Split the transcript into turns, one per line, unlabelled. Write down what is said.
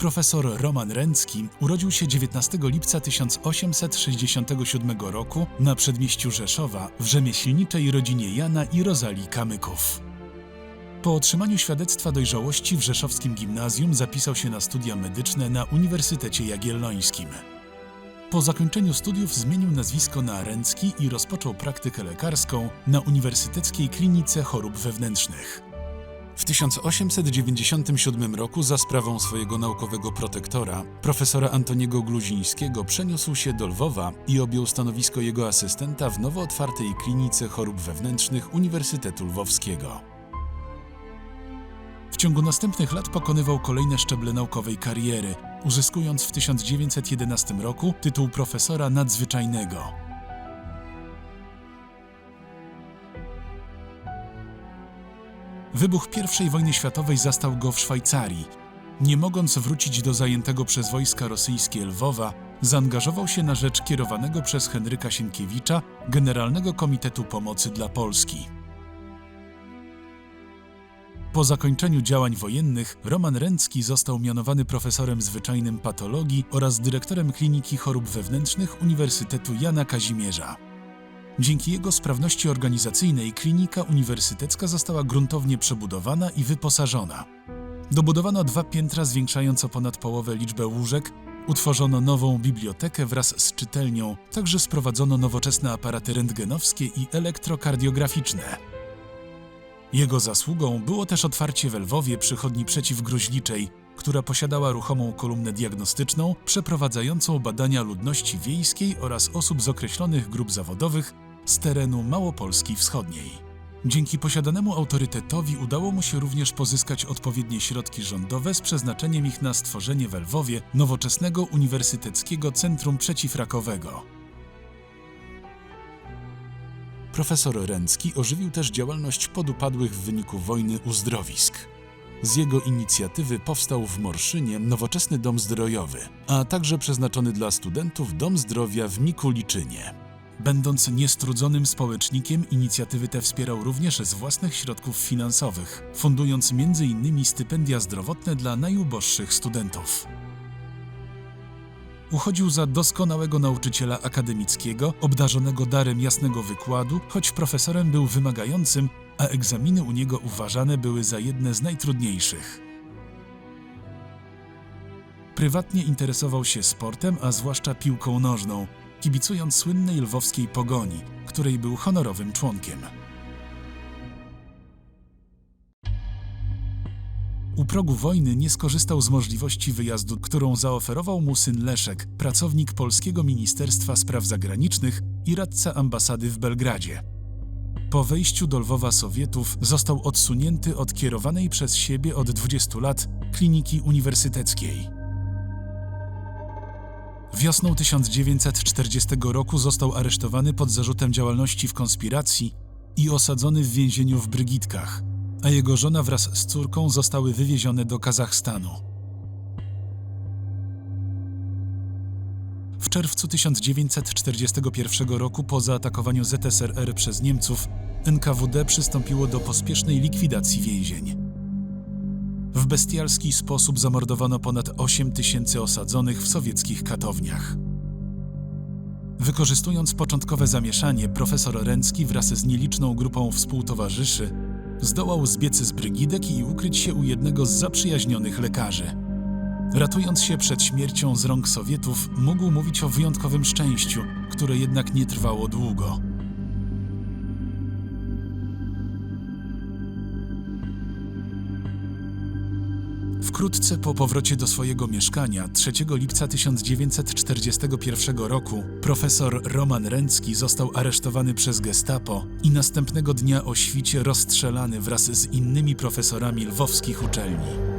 Profesor Roman Ręcki urodził się 19 lipca 1867 roku na przedmieściu Rzeszowa w rzemieślniczej rodzinie Jana i Rozalii Kamyków. Po otrzymaniu świadectwa dojrzałości w rzeszowskim gimnazjum zapisał się na studia medyczne na Uniwersytecie Jagiellońskim. Po zakończeniu studiów zmienił nazwisko na Ręcki i rozpoczął praktykę lekarską na Uniwersyteckiej Klinice Chorób Wewnętrznych. W 1897 roku za sprawą swojego naukowego protektora, profesora Antoniego Gluzińskiego, przeniósł się do Lwowa i objął stanowisko jego asystenta w nowo otwartej Klinice Chorób Wewnętrznych Uniwersytetu Lwowskiego. W ciągu następnych lat pokonywał kolejne szczeble naukowej kariery, uzyskując w 1911 roku tytuł profesora nadzwyczajnego. Wybuch I wojny światowej zastał go w Szwajcarii. Nie mogąc wrócić do zajętego przez wojska rosyjskie Lwowa, zaangażował się na rzecz kierowanego przez Henryka Sienkiewicza Generalnego Komitetu Pomocy dla Polski. Po zakończeniu działań wojennych Roman Ręcki został mianowany profesorem zwyczajnym patologii oraz dyrektorem Kliniki Chorób Wewnętrznych Uniwersytetu Jana Kazimierza. Dzięki jego sprawności organizacyjnej klinika uniwersytecka została gruntownie przebudowana i wyposażona. Dobudowano dwa piętra, zwiększając o ponad połowę liczbę łóżek, utworzono nową bibliotekę wraz z czytelnią, także sprowadzono nowoczesne aparaty rentgenowskie i elektrokardiograficzne. Jego zasługą było też otwarcie w Lwowie przychodni przeciwgruźliczej, która posiadała ruchomą kolumnę diagnostyczną przeprowadzającą badania ludności wiejskiej oraz osób z określonych grup zawodowych z terenu Małopolski Wschodniej. Dzięki posiadanemu autorytetowi udało mu się również pozyskać odpowiednie środki rządowe z przeznaczeniem ich na stworzenie w Lwowie nowoczesnego Uniwersyteckiego Centrum Przeciwrakowego. Profesor Ręcki ożywił też działalność podupadłych w wyniku wojny uzdrowisk. Z jego inicjatywy powstał w Morszynie nowoczesny dom zdrojowy, a także przeznaczony dla studentów dom zdrowia w Mikuliczynie. Będąc niestrudzonym społecznikiem, inicjatywy te wspierał również z własnych środków finansowych, fundując m.in. stypendia zdrowotne dla najuboższych studentów. Uchodził za doskonałego nauczyciela akademickiego, obdarzonego darem jasnego wykładu, choć profesorem był wymagającym, a egzaminy u niego uważane były za jedne z najtrudniejszych. Prywatnie interesował się sportem, a zwłaszcza piłką nożną, kibicując słynnej lwowskiej pogoni, której był honorowym członkiem. U progu wojny nie skorzystał z możliwości wyjazdu, którą zaoferował mu syn Leszek, pracownik Polskiego Ministerstwa Spraw Zagranicznych i radca ambasady w Belgradzie. Po wejściu do Lwowa Sowietów został odsunięty od kierowanej przez siebie od 20 lat kliniki uniwersyteckiej. Wiosną 1940 roku został aresztowany pod zarzutem działalności w konspiracji i osadzony w więzieniu w Brygitkach, a jego żona wraz z córką zostały wywiezione do Kazachstanu. W czerwcu 1941 roku po zaatakowaniu ZSRR przez Niemców NKWD przystąpiło do pospiesznej likwidacji więzień. W bestialski sposób zamordowano ponad 8 tysięcy osadzonych w sowieckich katowniach. Wykorzystując początkowe zamieszanie, profesor Ręcki wraz z nieliczną grupą współtowarzyszy zdołał zbiec z brygidek i ukryć się u jednego z zaprzyjaźnionych lekarzy. Ratując się przed śmiercią z rąk Sowietów, mógł mówić o wyjątkowym szczęściu, które jednak nie trwało długo. Wkrótce po powrocie do swojego mieszkania 3 lipca 1941 roku profesor Roman Ręcki został aresztowany przez gestapo i następnego dnia o świcie rozstrzelany wraz z innymi profesorami lwowskich uczelni.